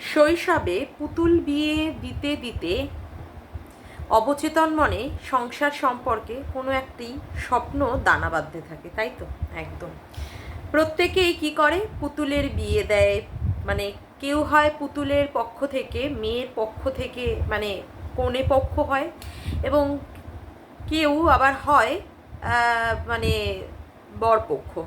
শৈশবে পুতুল বিয়ে দিতে দিতে অবচেতন মনে সংসার সম্পর্কে কোনো একটি স্বপ্ন দানা বাঁধতে থাকে, তাই তো? একদম। প্রত্যেকেই কি করে? পুতুলের বিয়ে দেয়। মানে কেউ হয় পুতুলের পক্ষ থেকে, মেয়ের পক্ষ থেকে মানে কনে পক্ষ হয় এবং কেউ আবার হয় মানে বরপক্ষ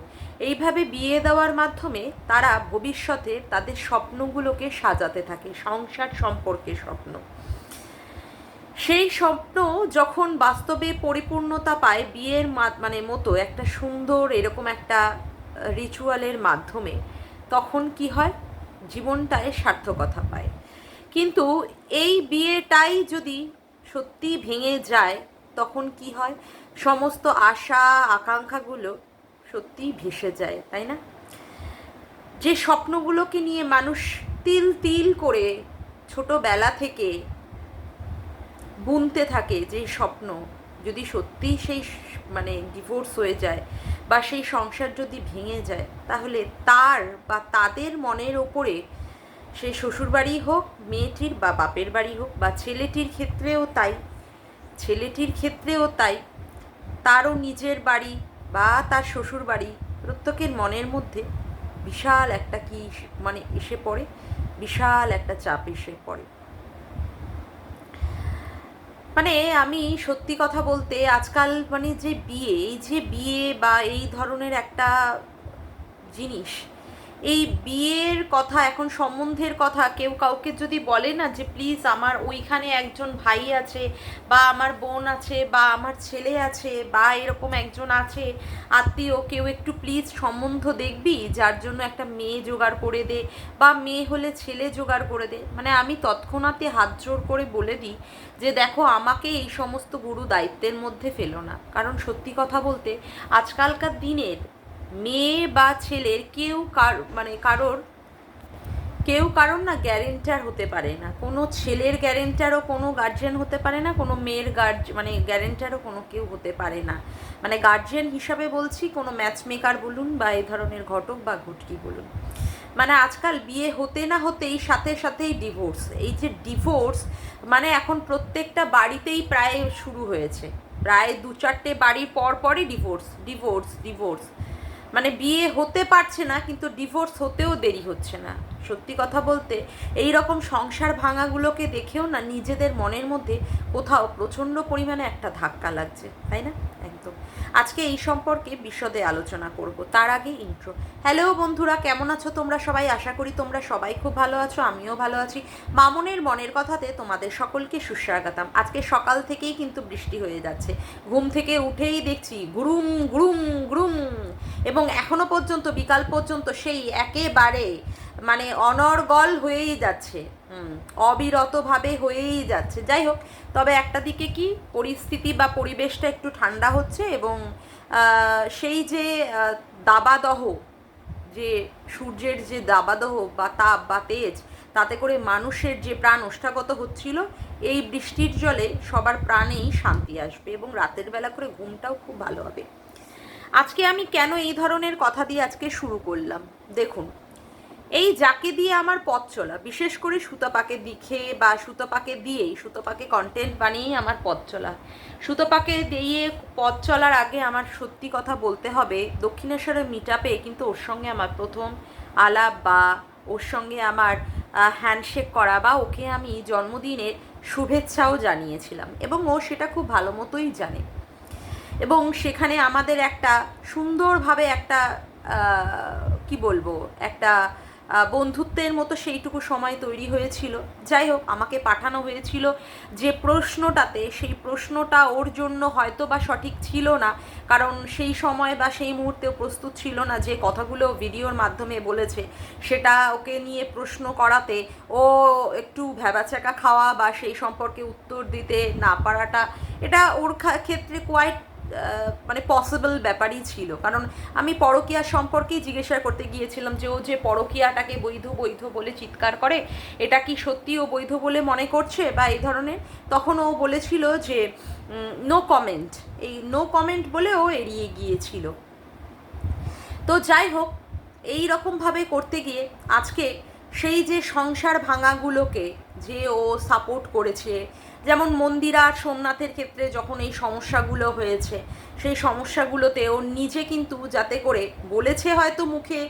এইভাবে বিয়ে দেওয়ার মাধ্যমে তারা ভবিষ্যতে তাদের স্বপ্নগুলোকে সাজাতে থাকে, সংসার সম্পর্কে স্বপ্ন। সেই স্বপ্ন যখন বাস্তবে পরিপূর্ণতা পায় বিয়ের মানে মতো একটা সুন্দর এরকম একটা রিচুয়ালের মাধ্যমে, তখন কি হয়? জীবনটায় সার্থকতা পায়। কিন্তু এই বিয়েটাই যদি সত্যি ভেঙে যায়, তখন কি হয়? সমস্ত আশা, আকাঙ্ক্ষাগুলো সত্যিই ভেসে যায়, তাই না? যে স্বপ্নগুলোকে নিয়ে মানুষ তিল তিল করে ছোটবেলা থেকে বুনতে থাকে যে স্বপ্ন, যদি সত্যি সেই মানে ডিভোর্স হয়ে যায় বা সেই সংসার যদি ভেঙে যায়, তাহলে তার বা তাদের মনের ওপরে সে শ্বশুরবাড়ি হোক, মেয়েটির বা বাপের বাড়ি হোক বা ছেলেটির ক্ষেত্রেও তাই, ছেলেটির ক্ষেত্রেও তাই, তারও নিজের বাড়ি বা তার শ্বশুর বাড়ি প্রত্যেকের মনের মধ্যে বিশাল একটা কি মানে এসে পড়ে, বিশাল একটা চাপ এসে পড়ে। মানে আমি সত্যি কথা বলতে আজকাল মানে যে বিয়ে, এই যে বিয়ে বা এই ধরনের একটা জিনিস এই বিয়ের কথা, এখন সম্বন্ধের কথা কেউ কাউকে যদি বলে না যে, প্লিজ আমার ওইখানে একজন ভাই আছে বা আমার বোন আছে বা আমার ছেলে আছে বা এরকম একজন আছে, আত্মীয়, কেউ একটু প্লিজ সম্বন্ধ দেখবি? যার জন্য একটা মেয়ে জোগাড় করে দে বা মেয়ে হলে ছেলে জোগাড় করে দে। মানে আমি তৎক্ষণাতে হাত জোর করে বলে দিই যে, দেখো, আমাকে এই সমস্ত গুরু দায়িত্বের মধ্যে ফেলো না। কারণ সত্যি কথা বলতে, আজকালকার দিনের মেয়ে বা ছেলের কেউ কার মানে কারোর, কেউ কারোর না গ্যারেন্টার হতে পারে না। কোনো ছেলের গ্যারেন্টারও কোনো গার্জেন হতে পারে না, কোনো মেয়ের গার্জ মানে গ্যারেন্টারও কোনো কেউ হতে পারে না। মানে গার্জেন হিসাবে বলছি, কোনো ম্যাচ মেকার বলুন বা এই ধরনের ঘটক বা ঘটকি বলুন। মানে আজকাল বিয়ে হতে না হতেই সাথে সাথেই ডিভোর্স এই যে ডিভোর্স মানে এখন প্রত্যেকটা বাড়িতেই প্রায় শুরু হয়েছে। প্রায় দু চারটে বাড়ির পর পরই ডিভোর্স ডিভোর্স ডিভোর্স মানে বিয়ে হতে পারছে না, কিন্তু ডিভোর্স হতেও দেরি হচ্ছে না। সত্যি কথা বলতে এই রকম সংসার ভাঙাগুলোকে দেখেও না নিজেদের মনের মধ্যে কোথাও প্রচণ্ড পরিমাণে একটা ধাক্কা লাগছে, তাই না? একদম। আজকে এই সম্পর্কে বিশদে আলোচনা করব। তার আগে ইন্ট্রো হ্যালো বন্ধুরা, কেমন আছো তোমরা সবাই? আশা করি তোমরা সবাই খুব ভালো আছো, আমিও ভালো আছি। মামনের মনের কথাতে তোমাদের সকলকে সুস্বাগতম। আজকে সকাল থেকেই কিন্তু বৃষ্টি হয়ে যাচ্ছে। ঘুম থেকে উঠেই দেখছি গুরুম গুরুম গুরুম। এবং এখনও পর্যন্ত, বিকাল পর্যন্ত সেই একেবারে মানে অনর্গল হয়েই যাচ্ছে। অবিরতভাবে হয়েই যাচ্ছে। যাই হোক, তবে একটা দিকে কি, পরিস্থিতি বা পরিবেশটা একটু ঠান্ডা হচ্ছে এবং সেই যে দাবাদহ, যে সূর্যের যে দাবাদহ বা তাপ বা তেজ, তাতে করে মানুষের যে প্রাণ ওষ্ঠাগত হচ্ছিল, এই বৃষ্টির জলে সবার প্রাণেই শান্তি আসবে এবং রাতের বেলা করে ঘুমটাও খুব ভালো হবে। আজকে আমি কেন এই ধরনের কথা দিয়ে আজকে শুরু করলাম? দেখুন এই যাকে দিয়ে আমার পথ চলা, বিশেষ করে সুতপাকে দিখে বা সুতপাকে দিয়েই, সুতপাকে কন্টেন্ট বানিয়েই আমার পথ চলা। সুতপাকে দিয়ে পথ চলার আগে আমার সত্যি কথা বলতে হবে দক্ষিণেশ্বরের মিট কিন্তু ওর সঙ্গে আমার প্রথম আলাপ বা ওর সঙ্গে আমার হ্যান্ডশেক করা বা ওকে আমি জন্মদিনের শুভেচ্ছাও জানিয়েছিলাম এবং ও সেটা খুব ভালো মতোই জানে। এবং সেখানে আমাদের একটা সুন্দরভাবে একটা কি বলব, একটা বন্ধুত্বের মতো সেইটুকু সময় তৈরি হয়েছিল। যাই হোক, আমাকে পাঠানো হয়েছিল যে প্রশ্নটাতে, সেই প্রশ্নটা ওর জন্য হয়তো বা সঠিক ছিল না, কারণ সেই সময় বা সেই মুহূর্তেও প্রস্তুত ছিল না যে কথাগুলো ভিডিওর মাধ্যমে বলেছে। সেটা ওকে নিয়ে প্রশ্ন করাতে ও একটু ভ্যাবাচাকা খাওয়া বা সেই সম্পর্কে উত্তর দিতে না পারাটা, এটা ওর ক্ষেত্রে কোয়াইট মানে পসিবল ব্যাপারই ছিল। কারণ আমি পরকীয়া সম্পর্কেই জিজ্ঞাসা করতে গিয়েছিলাম যে, ও যে পরকীয়াটাকে বৈধ বৈধ বলে চিৎকার করে, এটা কি সত্যি ও বৈধ বলে মনে করছে বা এই ধরনের? তখন ও বলেছিল যে নো কমেন্ট এই নো কমেন্ট বলে ও এড়িয়ে গিয়েছিল। তো যাই হোক, এই রকমভাবে করতে গিয়ে আজকে সেই যে সংসার ভাঙাগুলোকে যে ও সাপোর্ট করেছে যেমন মন্দিরা সোমনাথের ক্ষেত্রে যখন এই সমস্যাগুলো হয়েছে, সেই সমস্যাগুলোতে ও নিজে কিন্তু যাতে করে বলেছে হয়তো মুখে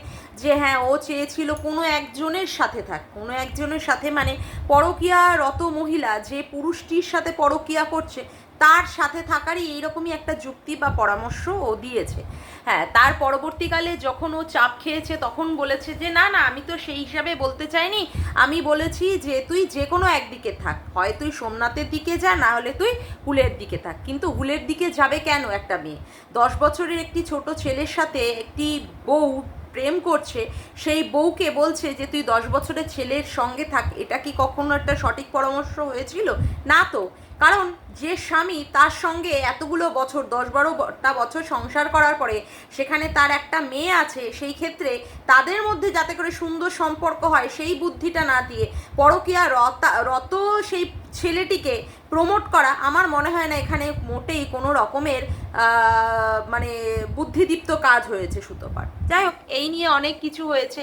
যে হ্যাঁ ও চেয়েছিল কোনো একজনের সাথে থাক, কোনো একজনের সাথে মানে পরকীয়া রত মহিলা যে পুরুষটির সাথে পরকীয়া করছে তার সাথে থাকারই এইরকমই একটা যুক্তি বা পরামর্শ ও দিয়েছে। হ্যাঁ তার পরবর্তীকালে যখন ও চাপ খেয়েছে, তখন বলেছে যে, না না, আমি তো সেই হিসাবে বলতে চাইনি। আমি বলেছি যে, তুই যে কোনো একদিকে থাক। হয় তুই সোমনাথের দিকে যা, না হলে তুই হুলের দিকে থাক। কিন্তু হুলের দিকে যাবে কেন একটা মেয়ে? দশ বছরের একটি ছোট ছেলের সাথে একটি বউ প্রেম করছে, সেই বউকে বলছে যে, তুই দশ বছরের ছেলের সঙ্গে থাক। এটা কি কখনো একটা সঠিক পরামর্শ হয়েছিল? না তো। কারণ যে স্বামী তার সঙ্গে এতগুলো বছর, দশ বারোটা বছর সংসার করার পরে সেখানে তার একটা মেয়ে আছে, সেই ক্ষেত্রে তাদের মধ্যে যাতে করে সুন্দর সম্পর্ক হয়, সেই বুদ্ধিটা না দিয়ে পরকীয়া রতা, রত সেই ছেলেটিকে প্রমোট করা আমার মনে হয় না এখানে মোটেই কোনো রকমের মানে বুদ্ধিদীপ্ত কাজ হয়েছে সুতোপার। যাই হোক, এই নিয়ে অনেক কিছু হয়েছে।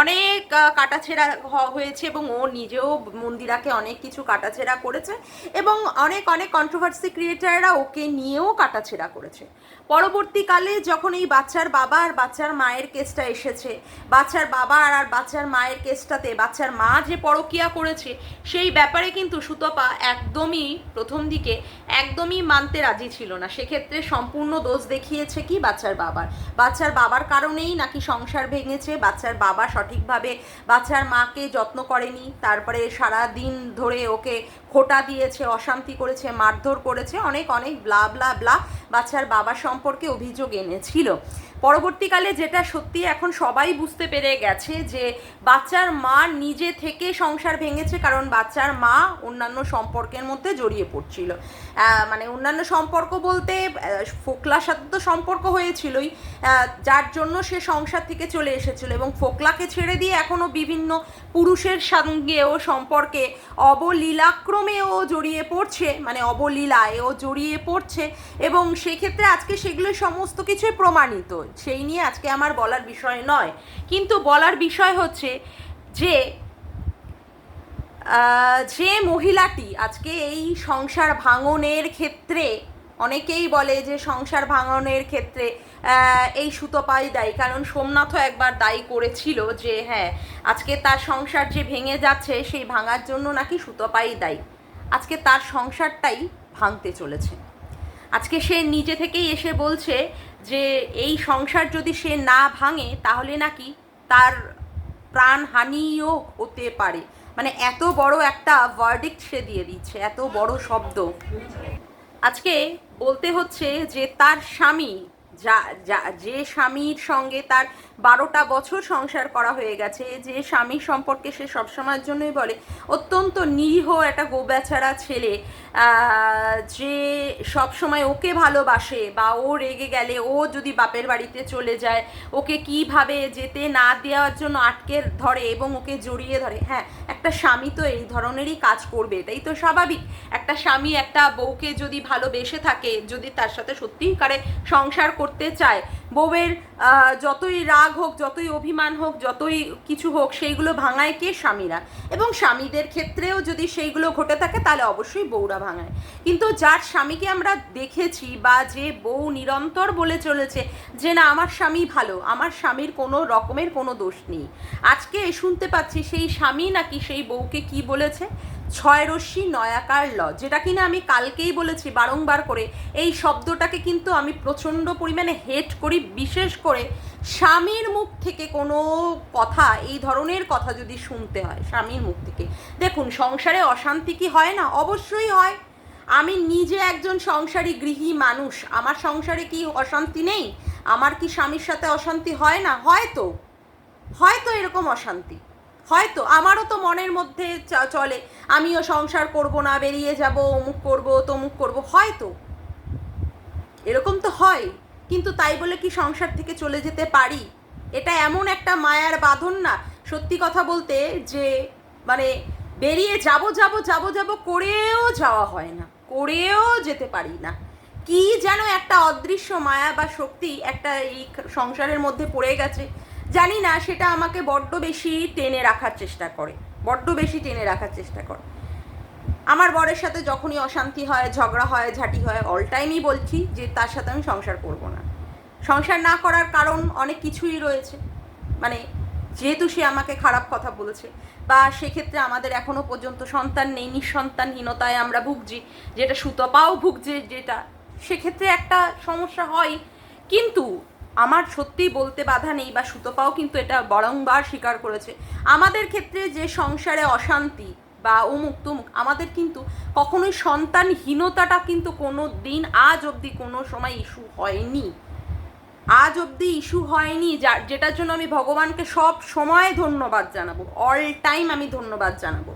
অনেক কাটাছেড়া হয়েছে এবং ও নিজেও মন্দিরাকে অনেক কিছু কাটাছেড়া করেছে এবং অনেক অনেক কন্ট্রোভার্সি ক্রিয়েটাররা ওকে নিয়েও কাটাছেড়া করেছে। পরবর্তীকালে যখন এই বাচ্চার বাবা আর বাচ্চার মায়ের কেসটা এসেছে, বাচ্চার বাবা আর বাচ্চার মায়ের কেসটাতে বাচ্চার মা যে পরকিয়া করেছে, সেই ব্যাপারে কিন্তু সুতপা একদমই প্রথম দিকে একদমই মানতে রাজি ছিল না। সেক্ষেত্রে সম্পূর্ণ দোষ দেখিয়েছে কি বাচ্চার বাবার। বাচ্চার বাবার কারণেই নাকি সংসার ভেঙেছে, বাচ্চার বাবা সঠিকভাবে বাচ্চার মাকে যত্ন করেনি, তারপরে সারা দিন ধরে ওকে খোটা দিয়েছে, অশান্তি করেছে মারধর করেছে, অনেক অনেক ব্লা ব্লা ব্লা বাচ্চার বাবা সম্পর্কে অভিযোগ এনেছিল। পরবর্তীকালে যেটা সত্যি এখন সবাই বুঝতে পেরে গেছে যে বাচ্চার মা নিজে থেকে সংসার ভেঙেছে কারণ বাচ্চার মা অন্যান্য সম্পর্কের মধ্যে জড়িয়ে পড়ছিল। মানে অন্যান্য সম্পর্ক বলতে ফোকলার সাথে তো সম্পর্ক হয়েছিলই যার জন্য সে সংসার থেকে চলে এসেছিল এবং ফোকলাকে ছেড়ে দিয়ে এখনও বিভিন্ন পুরুষের সঙ্গেও সম্পর্কে অবলীলাক্রমেও জড়িয়ে পড়ছে মানে অবলীলায় ও জড়িয়ে পড়ছে এবং সেক্ষেত্রে আজকে সেগুলো সমস্ত কিছুই প্রমাণিত। সেই নিয়ে আজকে আমার বলার বিষয় নয়। কিন্তু বলার বিষয় হচ্ছে যে যে মহিলাটি আজকে এই সংসার ভাঙনের ক্ষেত্রে, অনেকেই বলে যে সংসার ভাঙনের ক্ষেত্রে এই সুতোপাই দায়ী। কারণ সোমনাথও একবার দায়ী করেছিল যে হ্যাঁ আজকে তার সংসার যে ভেঙে যাচ্ছে, সেই ভাঙার জন্য নাকি সুতোপাই দায়ী। আজকে তার সংসারটাই ভাঙতে চলেছে। আজকে সে নিজে থেকেই এসে বলছে যে, এই সংসার যদি সে না ভাঙে, তাহলে নাকি তার প্রাণহানিও হতে পারে। মানে এত বড় একটা ভার্ডিক্ট সে দিয়ে দিচ্ছে, এত বড় শব্দ। আজকে বলতে হচ্ছে যে, তার স্বামী, যা যা, যে স্বামীর সঙ্গে তার বারোটা বছর সংসার করা হয়ে গেছে, যে স্বামীর সম্পর্কে সে সবসময়ের জন্যই বলে, অত্যন্ত নিরীহ একটা গোবেচারা ছেলে যে সবসময় ওকে ভালোবাসে বা ও রেগে গেলে ও যদি বাপের বাড়িতে চলে যায়, ওকে কীভাবে যেতে না দেওয়ার জন্য আটকে ধরে এবং ওকে জড়িয়ে ধরে হ্যাঁ একটা স্বামী তো এই ধরনেরই কাজ করবে এটাই তো স্বাভাবিক। একটা স্বামী একটা বউকে যদি ভালোবেসে থাকে, যদি তার সাথে সত্যিকারে সংসার করতে চায় বউয়ের যতই রাগ হোক, যতই অভিমান হোক, যতই কিছু হোক, সেইগুলো ভাঙায় কে? স্বামীরা। এবং স্বামীদের ক্ষেত্রেও যদি সেইগুলো ঘটে থাকে, তাহলে অবশ্যই বউরা ভাঙায়। কিন্তু যার স্বামীকে আমরা দেখেছি বা যে বউ নিরন্তর বলে চলেছে যে, না, আমার স্বামী ভালো, আমার স্বামীর কোনো রকমের কোনো দোষ নেই। আজকে শুনতে পাচ্ছি সেই স্বামী নাকি সেই বউকে কি বলেছে? ছয় রশ্মি নয়াকার ল, যেটা কিনা আমি কালকেই বলেছি বারংবার করে, এই শব্দটাকে কিন্তু আমি প্রচণ্ড পরিমাণে হেট করি, বিশেষ করে স্বামীর মুখ থেকে কোনো কথা, এই ধরনের কথা যদি শুনতে হয়, স্বামীর মুখ থেকে। দেখুন, সংসারে অশান্তি কি হয় না? অবশ্যই হয়। আমি নিজে একজন সংসারী গৃহী মানুষ, আমার সংসারে কি অশান্তি নেই? আমার কি স্বামীর সাথে অশান্তি হয় না? হয়তো। হয়তো এরকম অশান্তি। হয়তো আমারও তো মনের মধ্যে চলে, আমিও সংসার করব না, বেরিয়ে যাব, অমুক করব, তমুক করব, হয়তো। এরকম তো হয়, কিন্তু তাই বলে কি সংসার থেকে চলে যেতে পারি? এটা এমন একটা মায়ার বাঁধন না, সত্যি কথা বলতে যে মানে বেরিয়ে যাব যাব যাব যাব করেও যাওয়া হয় না, করেও যেতে পারি না। কি যেন একটা অদৃশ্য মায়া বা শক্তি একটা এই সংসারের মধ্যে পড়ে গেছে জানি না, সেটা আমাকে বড্ড বেশি টেনে রাখার চেষ্টা করে। বড্ড বেশি টেনে রাখার চেষ্টা করে। আমার বরের সাথে যখনই অশান্তি হয়, ঝগড়া হয়, ঝাঁটি হয় অল টাইমই বলছি যে তার সাথে আমি সংসার করব না। সংসার না করার কারণ অনেক কিছুই রয়েছে। মানে যেহেতু সে আমাকে খারাপ কথা বলেছে, বা সেক্ষেত্রে আমাদের এখনও পর্যন্ত সন্তান নেই, নিঃসন্তানহীনতায় আমরা ভুগছি, যেটা সুতপাও ভুগছে, যেটা সেক্ষেত্রে একটা সমস্যা হয়। কিন্তু আমার সত্যি বলতে বাধা নেই বা সুতপাও কিন্তু এটা বারংবার স্বীকার করেছে। আমাদের ক্ষেত্রে যে সংসারে অশান্তি বা অমুক তমুক আমাদের কিন্তু কখনোই সন্তানহীনতাটা কিন্তু কোনো দিন আজ অবধি কোনো সময় ইস্যু হয়নি। আজ অবধি ইস্যু হয়নি যা যেটার জন্য আমি ভগবানকে সব সময় ধন্যবাদ জানাব। অল টাইম আমি ধন্যবাদ জানাব।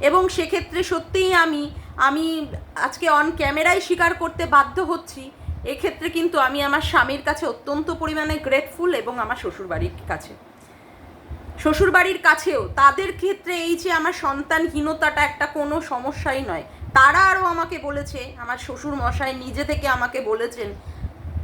এবং সেক্ষেত্রে সত্যিই আমি আমি আজকে অন ক্যামেরায় স্বীকার করতে বাধ্য হচ্ছি এক্ষেত্রে কিন্তু আমি আমার স্বামীর কাছে অত্যন্ত পরিমাণে গ্রেটফুল এবং আমার শ্বশুরবাড়ির কাছে। শ্বশুরবাড়ির কাছেও তাদের ক্ষেত্রে এই যে আমার সন্তানহীনতাটা একটা কোনো সমস্যাই নয়। তারা আরও আমাকে বলেছে, আমার শ্বশুর মশাই নিজে থেকে আমাকে বলেছেন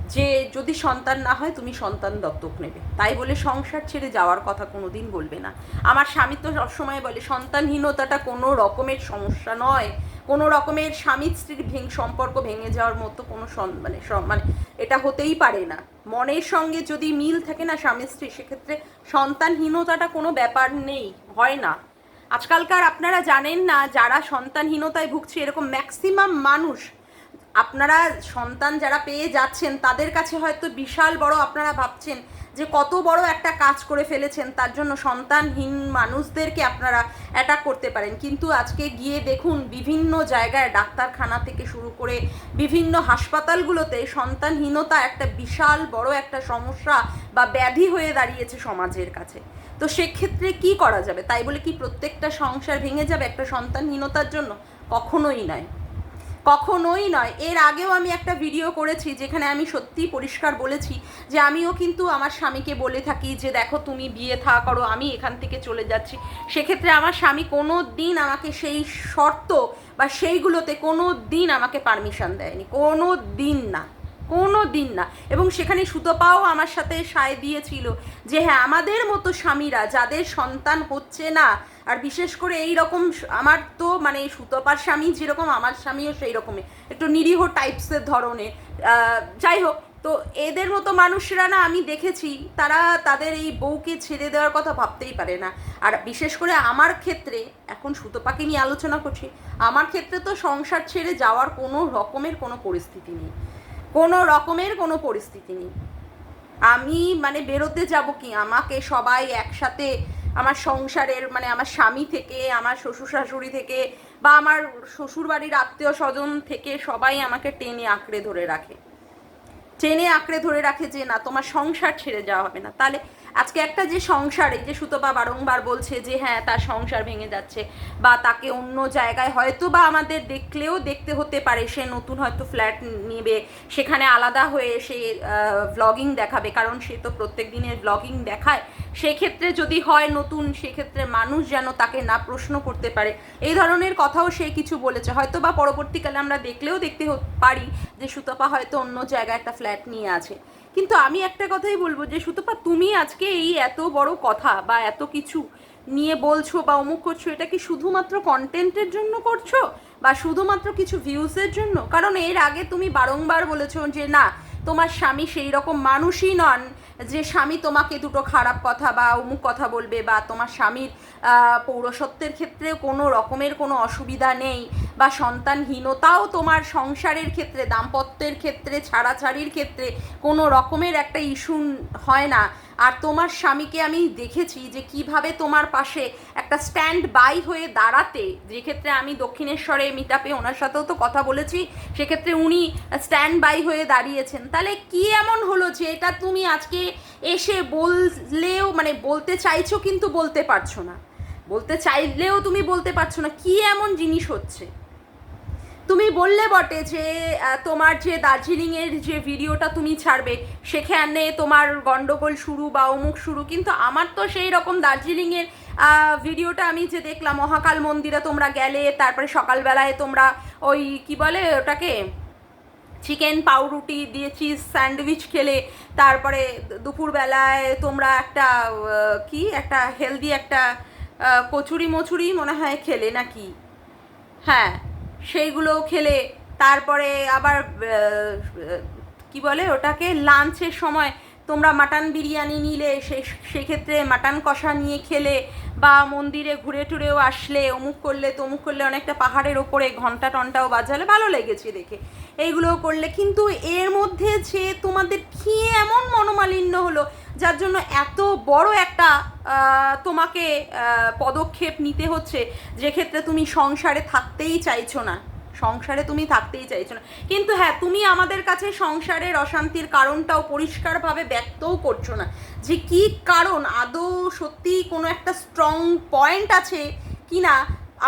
যে, যদি সন্তান না হয়, তুমি সন্তান দত্তক নেবে। তাই বলে সংসার ছেড়ে যাওয়ার কথা কোনো দিন বলবে না। আমার স্বামী তো সবসময় বলে, সন্তানহীনতাটা কোনো রকমের সমস্যা নয়। কোনো রকমের স্বামী স্ত্রীর ভেঙ সম্পর্ক ভেঙে যাওয়ার মতো কোনো মানে মানে এটা হতেই পারে না। মনের সঙ্গে যদি মিল থাকে না স্বামী স্ত্রী, সেক্ষেত্রে সন্তানহীনতাটা কোনো ব্যাপার নেই, হয় না। আজকালকার আপনারা জানেন না, যারা সন্তানহীনতায় ভুগছে, এরকম ম্যাক্সিমাম মানুষ আপনারা সন্তান যারা পেয়ে যাচ্ছেন, তাদের কাছে হয়তো বিশাল বড় আপনারা ভাবছেন যে কত বড় একটা কাজ করে ফেলেছেন, তার জন্য সন্তানহীন মানুষদেরকে আপনারা অ্যাটাক করতে পারেন। কিন্তু আজকে গিয়ে দেখুন, বিভিন্ন জায়গায় ডাক্তারখানা থেকে শুরু করে বিভিন্ন হাসপাতালগুলোতে সন্তানহীনতা একটা বিশাল বড় একটা সমস্যা বা ব্যাধি হয়ে দাঁড়িয়েছে সমাজের কাছে। তো সেক্ষেত্রে কি করা যাবে? তাই বলে কি প্রত্যেকটা সংসার ভেঙে যাবে একটা সন্তানহীনতার জন্য? কখনোই নয়। কখনোই নয়। এর আগেও আমি একটা ভিডিও করেছি যেখানে আমি সত্যিই পরিষ্কার বলেছি যে আমিও কিন্তু আমার স্বামীকে বলে থাকি যে দেখো তুমি বিয়ে থা করো, আমি এখান থেকে চলে যাচ্ছি। সেক্ষেত্রে আমার স্বামী কোনো দিন আমাকে সেই শর্ত বা সেইগুলোতে কোনো দিন আমাকে পারমিশন দেয়নি। কোনো দিন না। কোনো দিন না। এবং সেখানে সুতপাও আমার সাথে সায় দিয়েছিল যে হ্যাঁ আমাদের মতো স্বামীরা যাদের সন্তান হচ্ছে না, আর বিশেষ করে এই রকম আমার তো মানে সুতপার স্বামী যেরকম, আমার স্বামীও সেই রকমই। একটু নিরীহ টাইপসের ধরনের। যাই হোক, তো এদের মতো মানুষরা না আমি দেখেছি, তারা তাদের এই বউকে ছেড়ে দেওয়ার কথা ভাবতেই পারে না। আর বিশেষ করে আমার ক্ষেত্রে, এখন সুতপাকে নিয়ে আলোচনা করছি, আমার ক্ষেত্রে তো সংসার ছেড়ে যাওয়ার কোনো রকমের কোনো পরিস্থিতি নেই। কোনো রকমের কোনো পরিস্থিতি নেই। আমি মানে বেরোতে যাব কি? আমাকে সবাই একসাথে আমার সংসারের মানে আমার স্বামী থেকে, আমার শ্বশুর শাশুড়ি থেকে বা আমার শ্বশুর বাড়ির আত্মীয় স্বজন থেকে সবাই আমাকে টেনে আঁকড়ে ধরে রাখে। টেনে আঁকড়ে ধরে রাখে যে, না, তোমার সংসার ছেড়ে যাওয়া হবে না। তাহলে আজকে একটা যে সংসার এই যে সুতপা বারংবার বলছে যে হ্যাঁ তার সংসার ভেঙে যাচ্ছে। বা তাকে অন্য জায়গায় হয়তো বা আমাদের দেখলেও দেখতে হতে পারে, সে নতুন হয়তো ফ্ল্যাট নেবে, সেখানে আলাদা হয়ে সে ভ্লগিং দেখাবে, কারণ সে তো প্রত্যেক দিনের ভ্লগিং দেখায়। সেক্ষেত্রে যদি হয় নতুন, সেক্ষেত্রে মানুষ যেন তাকে না প্রশ্ন করতে পারে। এই ধরনের কথাও সে কিছু বলেছে। হয়তো বা পরবর্তীকালে আমরা দেখলেও দেখতে পারি যে সুতপা হয়তো অন্য জায়গায় একটা ফ্ল্যাট নিয়ে আছে। কিন্তু আমি একটা কথাই বলব যে, সুতপা, তুমি আজকে এই এত বড় কথা বা এত কিছু নিয়ে বলছো বা অমুক করছ, এটা কি শুধুমাত্র কন্টেন্টের জন্য করছ বা শুধুমাত্র কিছু ভিউজের জন্য? কারণ এর আগে তুমি বারংবার বলেছ যে, না, তোমার স্বামী সেই রকম মানুষই নন। যে স্বামী তোমাকে দুটো খারাপ কথা বা অমুক কথা বলবে বা তোমার স্বামীর পৌরসত্বের ক্ষেত্রে কোনো রকমের কোনো অসুবিধা নেই বা সন্তানহীনতাও তোমার সংসারের ক্ষেত্রে, দাম্পত্যের ক্ষেত্রে, ছাড়াছাড়ির ক্ষেত্রে কোনো রকমের একটা ইস্যু হয় না। আর তোমার স্বামীকে আমি দেখেছি যে কীভাবে তোমার পাশে একটা স্ট্যান্ড বাই হয়ে দাঁড়াতে যেক্ষেত্রে আমি দক্ষিণেশ্বরে মিটাপে ওনার সাথেও তো কথা বলেছি সেক্ষেত্রে উনি স্ট্যান্ড বাই হয়ে দাঁড়িয়েছেন। তাহলে কি এমন হলো যে এটা তুমি আজকে এসে বললেও মানে বলতে চাইছো কিন্তু বলতে পারছ না? বলতে চাইলেও তুমি বলতে পারছ না। কি এমন জিনিস হচ্ছে? তুমি বললে বটে যে তোমার যে দার্জিলিংয়ের যে ভিডিওটা তুমি ছাড়বে, সেখানে তোমার গন্ডগোল শুরু বা অমুক শুরু, কিন্তু আমার তো সেই রকম দার্জিলিংয়ের ভিডিওটা আমি যে দেখলাম, মহাকাল মন্দিরে তোমরা গেলে, তারপরে সকালবেলায় তোমরা ওই কি বলে ওটাকে, চিকেন পাউরুটি দিয়ে চিজ স্যান্ডউইচ খেলে, তারপরে দুপুরবেলায় তোমরা একটা কি একটা হেলদি একটা কচুরি মচুরি মনে হয় খেলে নাকি? হ্যাঁ। সেইগুলো খেলে তারপরে আবার কি বলে ওটাকে লাঞ্চের সময় তোমরা মাটন বিরিয়ানি নিলে, সে, সেক্ষেত্রে মাটন কষা নিয়ে খেলে বা মন্দিরে ঘুরে টুরেও আসলে অমুক করলে তমুক করলে অনেকটা পাহাড়ের ওপরে ঘণ্টা টন্টাও বাজালে, ভালো লেগেছে দেখে। এইগুলো করলে কিন্তু এর মধ্যে যে তোমাদের কি এমন মনোমালিন্য হলো যার জন্য এত বড় একটা তোমাকে পদক্ষেপ নিতে হচ্ছে, যে ক্ষেত্রে তুমি সংসারে থাকতেই চাইছো না। সংসারে তুমি থাকতেই চাইছো না। কিন্তু হ্যাঁ তুমি আমাদের কাছে সংসারের অশান্তির কারণটাও পরিষ্কারভাবে ব্যক্তও করছ না, যে কি কারণ? আদৌ সত্যি কোনো একটা স্ট্রং পয়েন্ট আছে কি না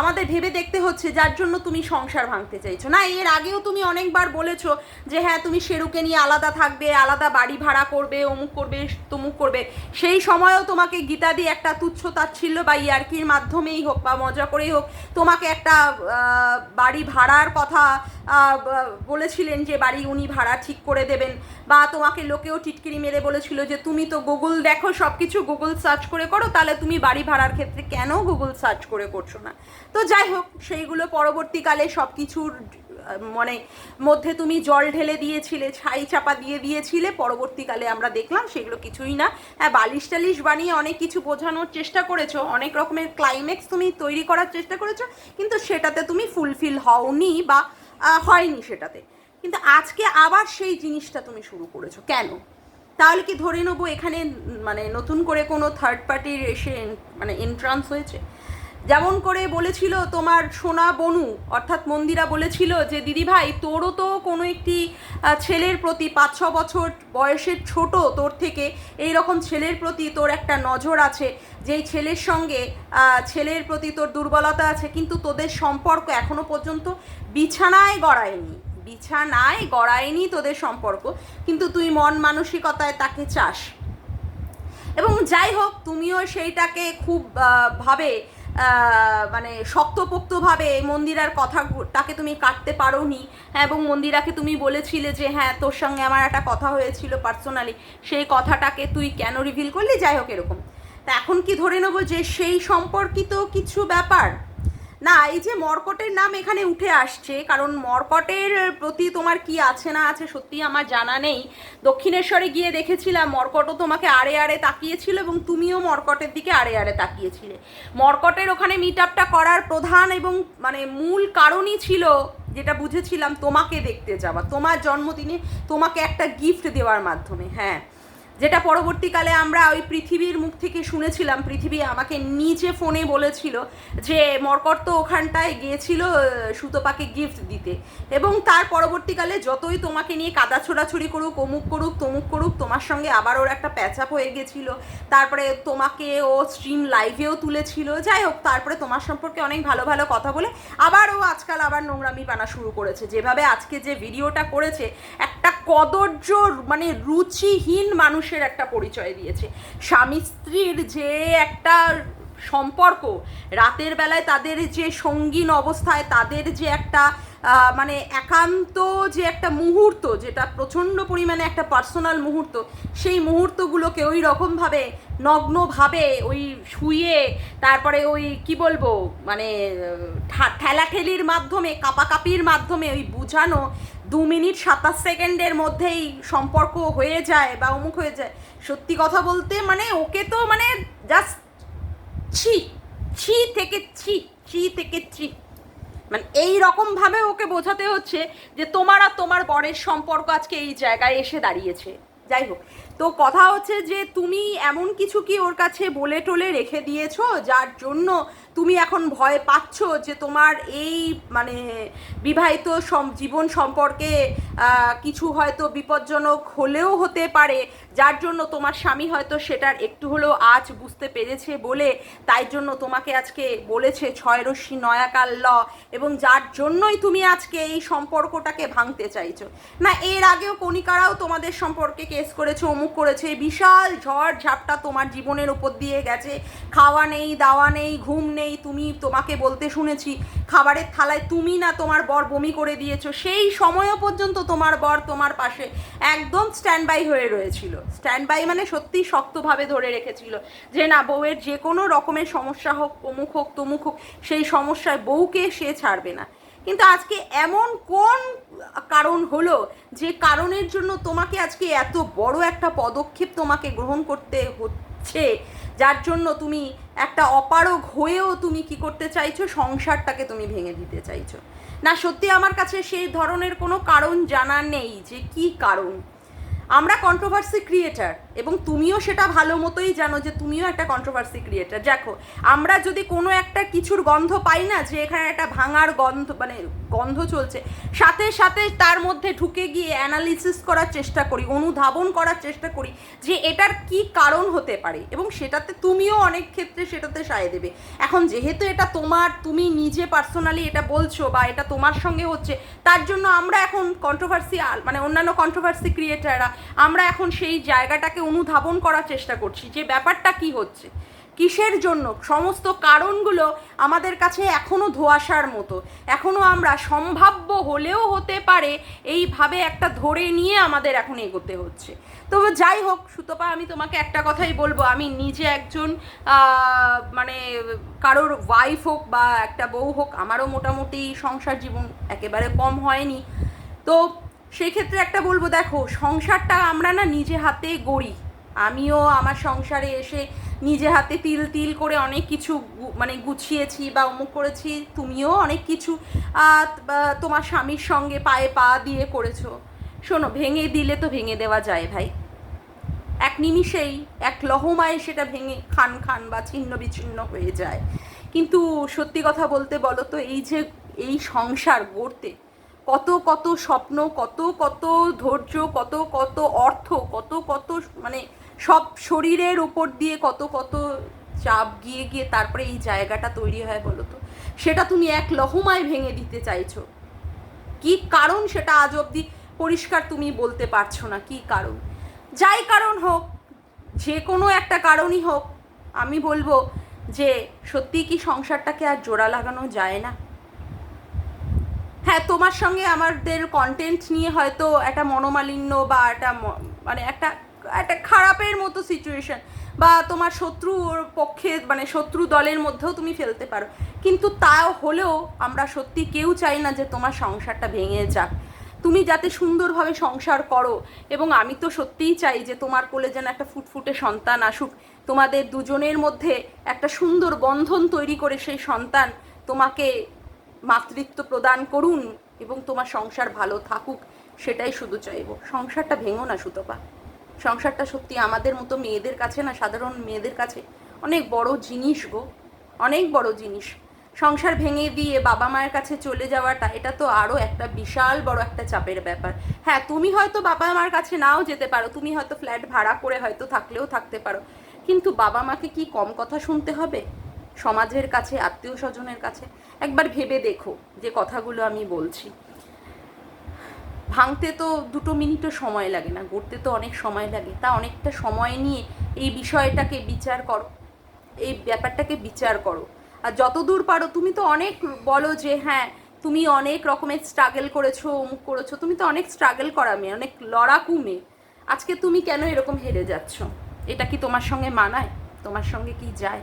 আমাদের ভেবে দেখতে হচ্ছে যার জন্য তুমি সংসার ভাঙতে চাইছো। না, এর আগেও তুমি অনেকবার বলেছ যে হ্যাঁ তুমি শেরুকে নিয়ে আলাদা থাকবে, আলাদা বাড়ি ভাড়া করবে, অমুক করবে, তমুক করবে। সেই সময়ও তোমাকে গীতা দিয়ে একটা তুচ্ছ তাচ্ছিল্য বা ইয়ার্কির মাধ্যমেই হোক বা মজা করেই হোক, তোমাকে একটা বাড়ি ভাড়ার কথা বলেছিলেন যে বাড়ি উনি ভাড়া ঠিক করে দেবেন। বা তোমাকে লোকেও টিটকিরি মেরে বলেছিল যে, তুমি তো গুগল দেখো সব কিছু গুগল সার্চ করে করো, তাহলে তুমি বাড়ি ভাড়ার ক্ষেত্রে কেন গুগল সার্চ করে করছ না? তো যাই হোক, সেইগুলো পরবর্তীকালে সব কিছুর মানে মধ্যে তুমি জল ঢেলে দিয়েছিলে, ছাই চাপা দিয়ে দিয়েছিলে, পরবর্তীকালে আমরা দেখলাম সেগুলো কিছুই না। হ্যাঁ বালিশ টালিশ বানিয়ে অনেক কিছু বোঝানোর চেষ্টা করেছ, অনেক রকমের ক্লাইম্যাক্স তুমি তৈরি করার চেষ্টা করেছ, কিন্তু সেটাতে তুমি ফুলফিল হওনি বা হয়নি সেটাতে। কিন্তু আজকে আবার সেই জিনিসটা তুমি শুরু করেছ। কেন? তাহলে কি ধরে নেব এখানে মানে নতুন করে কোনো থার্ড পার্টির এসে মানে এন্ট্রান্স হয়েছে? যেমন করে বলেছিল তোমার সোনা বনু, অর্থাৎ মন্দিরা বলেছিল যে দিদি ভাই তোরও তো কোনো একটি ছেলের প্রতি পাঁচ, ছ বছর বয়সের ছোট তোর থেকে এই রকম ছেলের প্রতি তোর একটা নজর আছে। যেই ছেলের সঙ্গে ছেলের প্রতি তোর দুর্বলতা আছে, কিন্তু তোদের সম্পর্ক এখনও পর্যন্ত বিছানায় গড়ায়নি। বিছানায় গড়ায়নি তোদের সম্পর্ক, কিন্তু তুই মন মানসিকতায় তাকে চাস। এবং যাই হোক, তুমিও সেইটাকে খুব ভাবে মানে শক্তপোক্তভাবে মন্দিরার কথাটাকে তুমি কাটতে পারোনি। হ্যাঁ এবং মন্দিরাকে তুমি বলেছিলে যে হ্যাঁ তোর সঙ্গে আমার একটা কথা হয়েছিল পার্সোনালি সেই কথাটাকে তুই কেন রিভিল করলি? যাই হোক, এরকম। তা এখন কি ধরে নেব যে, সেই সম্পর্কিত কিছু ব্যাপার? না, এই যে মর্কটের নাম এখানে উঠে আসছে, কারণ মর্কটের প্রতি তোমার কি আছে না আছে সত্যি আমার জানা নেই। দক্ষিণেশ্বরে গিয়ে দেখেছিলাম, মর্কটও তোমাকে আড়ে আড়ে তাকিয়েছিল এবং তুমিও মর্কটের দিকে আড়ে আড়ে তাকিয়েছিলে। মর্কটের ওখানে মিট আপটা করার প্রধান এবং মানে মূল কারণই ছিল যেটা বুঝেছিলাম, তোমাকে দেখতে যাওয়া, তোমার জন্মদিনে তোমাকে একটা গিফট দেওয়ার মাধ্যমে হ্যাঁ। যেটা পরবর্তীকালে আমরা ওই পৃথিবীর মুখ থেকে শুনেছিলাম, পৃথিবী আমাকে নিজে ফোনে বলেছিল যে, মরকট তো ওখানটায় গিয়েছিল সুতোপাকে গিফট দিতে। এবং তার পরবর্তীকালে যতই তোমাকে নিয়ে কাদা ছোড়াছুড়ি করুক, অমুক করুক, তমুক করুক, তোমার সঙ্গে আবার ওর একটা প্যাচাপ হয়ে গেছিল। তারপরে তোমাকে ও স্ট্রিম লাইভেও তুলেছিল। যাই হোক, তারপরে তোমার সম্পর্কে অনেক ভালো ভালো কথা বলে আবার ও আজকাল আবার নোংরামি বানা শুরু করেছে। যেভাবে আজকে যে ভিডিওটা করেছে, একটা কদর্য মানে রুচিহীন মানুষের একটা পরিচয় দিয়েছে। স্বামী স্ত্রীর যে একটা সম্পর্ক, রাতের বেলায় তাদের যে সঙ্গীন অবস্থায়, তাদের যে একটা মানে একান্ত যে একটা মুহূর্ত, যেটা প্রচণ্ড পরিমাণে একটা পার্সোনাল মুহূর্ত, সেই মুহূর্তগুলোকে ওই রকমভাবে নগ্নভাবে ওই শুয়ে তারপরে ওই কি বলব মানে ঠেলাঠেলির মাধ্যমে, কাপাকাপির মাধ্যমে ওই বুঝানো দু মিনিট সাতাশ সেকেন্ডের মধ্যেই সম্পর্ক হয়ে যায় বা অমুক হয়ে যায়। সত্যি কথা বলতে মানে ওকে তো মানে জাস্ট ছি ছি থেকে ছি ছি থেকে ছি। মানে এই রকমভাবে ওকে বোঝাতে হচ্ছে যে তোমার আর তোমার বরের সম্পর্ক আজকে এই জায়গায় এসে দাঁড়িয়েছে। যাই হোক তো কথা হচ্ছে যে তুমি এমন কিছু কি ওর কাছে বলে টলে রেখে দিয়েছ, যার জন্য তুমি এখন ভয় পাচ্ছ যে তোমার এই মানে বিবাহিত জীবন সম্পর্কে কিছু হয়তো বিপজ্জনক হলেও হতে পারে, যার জন্য তোমার স্বামী হয়তো সেটার একটু হলেও আজ বুঝতে পেরেছে বলে, তাই জন্য তোমাকে আজকে বলেছে ছয় রশ্মি নয়াকাল ল, এবং যার জন্যই তুমি আজকে এই সম্পর্কটাকে ভাঙতে চাইছো। না, এর আগেও কণিকারাও তোমাদের সম্পর্কে কেস করেছে অমুক করেছে বিশাল ঝড় ঝাপটা তোমার জীবনের উপর দিয়ে গেছে। খাওয়া নেই, দাওয়া নেই, ঘুম নেই, তুমি তোমাকে বলতে শুনেছি, খাবারের থালায় তুমি না তোমার বর বমি করে দিয়েছ, সেই সময়ও পর্যন্ত তোমার বর তোমার পাশে একদম স্ট্যান্ড বাই হয়ে রয়েছিল। স্ট্যান্ড বাই মানে সত্যি শক্তভাবে ধরে রেখেছিল যে না, বউয়ের যে কোনো রকমের সমস্যা হোক, অমুক হোক, তমুক হোক, সেই সমস্যায় বউকে সে ছাড়বে না। কিন্তু আজকে এমন কোন কারণ হলো যে কারণের জন্য তোমাকে আজকে এত বড় একটা পদক্ষেপ তোমাকে গ্রহণ করতে হচ্ছে, যার জন্য তুমি একটা অপারগ হয়েও তুমি কি করতে চাইছো? সংসারটাকে তুমি ভেঙে দিতে চাইছো। না, সত্যি আমার কাছে সেই ধরনের কোনো কারণ জানা নেই যে কি কারণ। আমরা কন্ট্রোভার্সি ক্রিয়েটার এবং তুমিও সেটা ভালো মতোই জানো যে তুমিও একটা কন্ট্রোভার্সি ক্রিয়েটার দেখো, আমরা যদি কোনো একটা কিছুর গন্ধ পাই না যে এখানে একটা ভাঙার গন্ধ মানে গন্ধ চলছে, সাথে সাথে তার মধ্যে ঢুকে গিয়ে অ্যানালিসিস করার চেষ্টা করি, অনুধাবন করার চেষ্টা করি যে এটার কি কারণ হতে পারে এবং সেটাতে তুমিও অনেক ক্ষেত্রে সেটাতে সায় দেবে। এখন যেহেতু এটা তোমার, তুমি নিজে পার্সোনালি এটা বলছো বা এটা তোমার সঙ্গে হচ্ছে, তার জন্য আমরা এখন কন্ট্রোভার্সি মানে অন্যান্য কন্ট্রোভার্সি ক্রিয়েটাররা আমরা এখন সেই জায়গাটাকে অনুধাবন করার চেষ্টা করছি যে ব্যাপারটা কি হচ্ছে, কিসের জন্য, সমস্ত কারণগুলো আমাদের কাছে এখনও ধোয়াশার মতো এখনও আমরা সম্ভাব্য হলেও হতে পারে এইভাবে একটা ধরে নিয়ে আমাদের এখন এগোতে হচ্ছে। তবে যাই হোক, সুতপা, আমি তোমাকে একটা কথাই বলব, আমি নিজে একজন মানে কারোর ওয়াইফ হোক বা একটা বউ হোক, আমারও মোটামুটি সংসার জীবন একেবারে কম হয়নি। তো সেই ক্ষেত্রে একটা বলব, দেখো, সংসারটা আমরা না নিজে হাতে গড়ি। আমিও আমার সংসারে এসে নিজে হাতে তিল তিল করে অনেক কিছু মানে গুছিয়েছি বা অমুক করেছি, তুমিও অনেক কিছু তোমার স্বামীর সঙ্গে পায়ে পা দিয়ে করেছ। শোনো, ভেঙে দিলে তো ভেঙে দেওয়া যায় ভাই। এক নিমিষেই, এক লহমায় সেটা ভেঙে খান খান বা ছিন্ন বিচ্ছিন্ন হয়ে যায়। কিন্তু সত্যি কথা বলতে বলো তো, এই যে, এই সংসার গড়তে কত কত স্বপ্ন, কত কত ধৈর্য, কত কত অর্থ, কত কত মানে সব শরীরের উপর দিয়ে কত কত চাপ গিয়ে গিয়ে তারপরে এই জায়গাটা তৈরি হয় বলো তো। সেটা তুমি এক লহমায় ভেঙে দিতে চাইছো। কি কারণ সেটা আজ অবধি পরিষ্কার তুমি বলতে পারছ না, কি কারণ? যাই কারণ হোক, যে কোনো একটা কারণই হোক, আমি বলব যে সত্যি কি সংসারটাকে আর জোড়া লাগানো যায় না? হ্যাঁ তোমার সঙ্গে আমাদের কন্টেন্ট নিয়ে হয়তো একটা মনোমালিন্য বা একটা মানে একটা একটা খারাপের মতো সিচুয়েশন বা তোমার শত্রুর পক্ষে মানে শত্রু দলের মধ্যেও তুমি ফেলতে পারো। কিন্তু তাও হলেও আমরা সত্যি কেউ চাই না যে তোমার সংসারটা ভেঙে যাক। তুমি যাতে সুন্দরভাবে সংসার করো এবং আমি তো সত্যিই চাই যে তোমার কোলে যেন একটা ফুটফুটে সন্তান আসুক। তোমাদের দুজনের মধ্যে একটা সুন্দর বন্ধন তৈরি করে সেই সন্তান তোমাকে মাতৃত্ব প্রদান করুন এবং তোমার সংসার ভালো থাকুক, সেটাই শুধু চাইব। সংসারটা ভেঙো না, সুতপা। সংসারটা সত্যি আমাদের মতো মেয়েদের কাছে না, সাধারণ মেয়েদের কাছে অনেক বড় জিনিস গো, অনেক বড় জিনিস। সংসার ভেঙে দিয়ে বাবা মায়ের কাছে চলে যাওয়াটা, এটা তো আরও একটা বিশাল বড় একটা চাপের ব্যাপার। হ্যাঁ তুমি হয়তো বাবা মার কাছে নাও যেতে পারো, তুমি হয়তো ফ্ল্যাট ভাড়া করে হয়তো থাকলেও থাকতে পারো। কিন্তু বাবা মাকে কি কম কথা শুনতে হবে? সমাজের কাছে, আত্মীয় স্বজনের কাছে, একবার ভেবে দেখো যে কথাগুলো আমি বলছি। ভাঙতে তো দুটো মিনিটও সময় লাগে না, গড়তে তো অনেক সময় লাগে। তা অনেকটা সময় নিয়ে এই বিষয়টাকে বিচার করো, এই ব্যাপারটাকে বিচার করো। আর যতদূর পারো, তুমি তো অনেক বলো যে হ্যাঁ তুমি অনেক রকমের স্ট্রাগল করেছ, অমুক করেছ, তুমি তো অনেক স্ট্রাগল করা মেয়ে, অনেক লড়াকু মেয়ে। আজকে তুমি কেন এরকম হেরে যাচ্ছ? এটা কি তোমার সঙ্গে মানায়? তোমার সঙ্গে কি যায়?